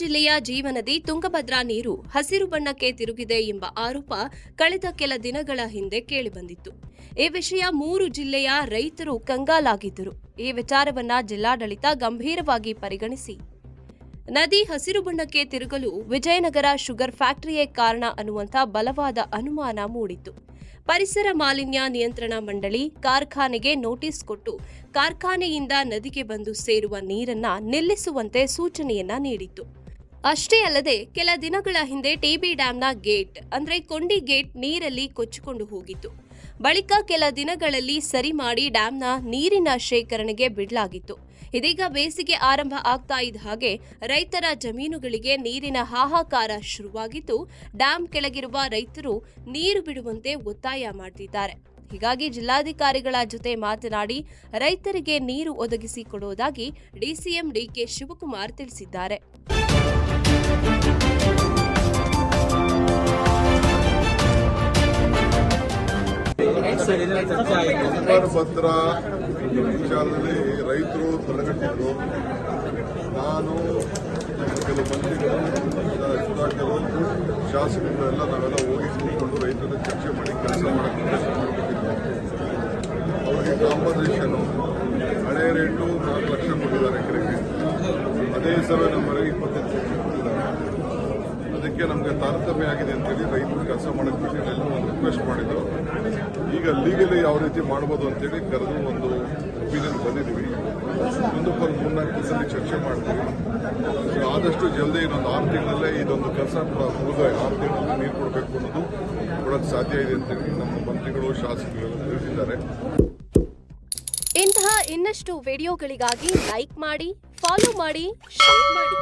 ಜಿಲ್ಲೆಯ ಜೀವನದಿ ತುಂಗಭದ್ರಾ ನೀರು ಹಸಿರು ಬಣ್ಣಕ್ಕೆ ತಿರುಗಿದೆ ಎಂಬ ಆರೋಪ ಕಳೆದ ಕೆಲ ದಿನಗಳ ಹಿಂದೆ ಕೇಳಿಬಂದಿತ್ತು ಈ ವಿಷಯ ಮೂರು ಜಿಲ್ಲೆಯ ರೈತರು ಕಂಗಾಲಾಗಿದ್ದರು. ಈ ವಿಚಾರವನ್ನ ಜಿಲ್ಲಾಡಳಿತ ಗಂಭೀರವಾಗಿ ಪರಿಗಣಿಸಿ. ನದಿ ಹಸಿರು ಬಣ್ಣಕ್ಕೆ ತಿರುಗಲು ವಿಜಯನಗರ ಶುಗರ್ ಫ್ಯಾಕ್ಟರಿಯೇ ಕಾರಣ ಅನ್ನುವಂಥ ಬಲವಾದ ಅನುಮಾನ ಮೂಡಿತ್ತು. ಪರಿಸರ ಮಾಲಿನ್ಯ ನಿಯಂತ್ರಣ ಮಂಡಳಿ ಕಾರ್ಖಾನೆಗೆ ನೋಟಿಸ್ ಕೊಟ್ಟು ಕಾರ್ಖಾನೆಯಿಂದ ನದಿಗೆ ಬಂದು ಸೇರುವ ನೀರನ್ನ ನಿಲ್ಲಿಸುವಂತೆ ಸೂಚನೆಯನ್ನ ನೀಡಿತ್ತು. ಅಷ್ಟೇ ಅಲ್ಲದೆ ಕೆಲ ದಿನಗಳ ಹಿಂದೆ ಟಿಬಿ ಡ್ಯಾಂನ ಗೇಟ್, ಅಂದ್ರೆ ಕೊಂಡಿ ಗೇಟ್ ನೀರಲ್ಲಿ ಕೊಚ್ಚಿಕೊಂಡು ಹೋಗಿತ್ತು. ಬಳಿಕ ಕೆಲ ದಿನಗಳಲ್ಲಿ ಸರಿ ಮಾಡಿ ಡ್ಯಾಂನ ನೀರಿನ ಶೇಖರಣೆಗೆ ಬಿಡಲಾಗಿತ್ತು. ಇದೀಗ ಬೇಸಿಗೆ ಆರಂಭ ಆಗ್ತಾ ಇದ್ದ ಹಾಗೆ ರೈತರ ಜಮೀನುಗಳಿಗೆ ನೀರಿನ ಹಾಹಾಕಾರ ಶುರುವಾಗಿದ್ದು ಡ್ಯಾಂ ಕೆಳಗಿರುವ ರೈತರು ನೀರು ಬಿಡುವಂತೆ ಒತ್ತಾಯ ಮಾಡ್ತಿದ್ದಾರೆ. ಹೀಗಾಗಿ ಜಿಲ್ಲಾಧಿಕಾರಿಗಳ ಜೊತೆ ಮಾತನಾಡಿ, ರೈತರಿಗೆ ನೀರು ಒದಗಿಸಿ ಕೊಡುವುದಾಗಿ ಡಿಸಿಎಂ ಡಿಕೆ ಶಿವಕುಮಾರ್ ತಿಳಿಸಿದ್ದಾರೆ. ಭದ್ರ ವಿಚಾರದಲ್ಲಿ ರೈತರು ತೊಡಗಟ್ಟಿದ್ರು ನಾನು ಕೆಲವು ಮಂತ್ರಿಗಳು ಶಾಸಕರು ಎಲ್ಲ ನಾವೆಲ್ಲ ಹೋಗಿ ಕೂತ್ಕೊಂಡು ರೈತರ ಚರ್ಚೆ ಮಾಡಿ ಕೆಲಸ ಮಾಡೋಕೆ ಪ್ರಯತ್ನ ಮಾಡ್ಕೊಂಡಿದ್ವಿ ಅವರಿಗೆ ಕಾಂಪನ್ಸೇಷನ್ ಹಳೆ ರೇಟು ನಾಲ್ಕು ಲಕ್ಷ ಕೊಟ್ಟಿದ್ದಾರೆ ಎಕರೆಗೆ. ಅದೇ ಸಭೆ ನಮ್ಮ ಇಪ್ಪತ್ತೈದು ಲಕ್ಷ ಕೊಟ್ಟಿದ್ದಾರೆ. ಅದಕ್ಕೆ ನಮಗೆ ತಾರತಮ್ಯ ಆಗಿದೆ ಅಂತೇಳಿ ರೈತರು ಕೆಲಸ ಮಾಡಕ್ಕೆ ಎಲ್ಲ ಒಂದು ರಿಕ್ವೆಸ್ಟ್ ಮಾಡಿದ್ರು. ಈಗ ಲೀಗಲಿ ಯಾವ ರೀತಿ ಮಾಡ್ಬೋದು ಅಂತೇಳಿ ಕರೆದು ಒಂದು ಒಪಿನಿಯನ್ ಬಂದಿದ್ದೀವಿ. ಒಂದು ಮೂರ್ನಾಲ್ಕು ದಿವಸದಲ್ಲಿ ಚರ್ಚೆ ಮಾಡ್ತೀವಿ. ಆದಷ್ಟು ಜಲ್ದಿ ಇನ್ನೊಂದು ಆರು ತಿಂಗಳಲ್ಲೇ ಇದೊಂದು ಕೆಲಸ ಮುಗಿದ ಆರು ತಿಂಗಳಲ್ಲಿ ನೀರು ಕೊಡಬೇಕು ಅನ್ನೋದು ಕೊಡೋಕ್ಕೆ ಸಾಧ್ಯ ಇದೆ ಅಂತೇಳಿ ನಮ್ಮ ಮಂತ್ರಿಗಳು, ಶಾಸಕರು ತಿಳಿಸಿದ್ದಾರೆ. ಇಂತಹ ಇನ್ನಷ್ಟು ವಿಡಿಯೋಗಳಿಗಾಗಿ ಲೈಕ್ ಮಾಡಿ, ಫಾಲೋ ಮಾಡಿ, ಶೇರ್ ಮಾಡಿ.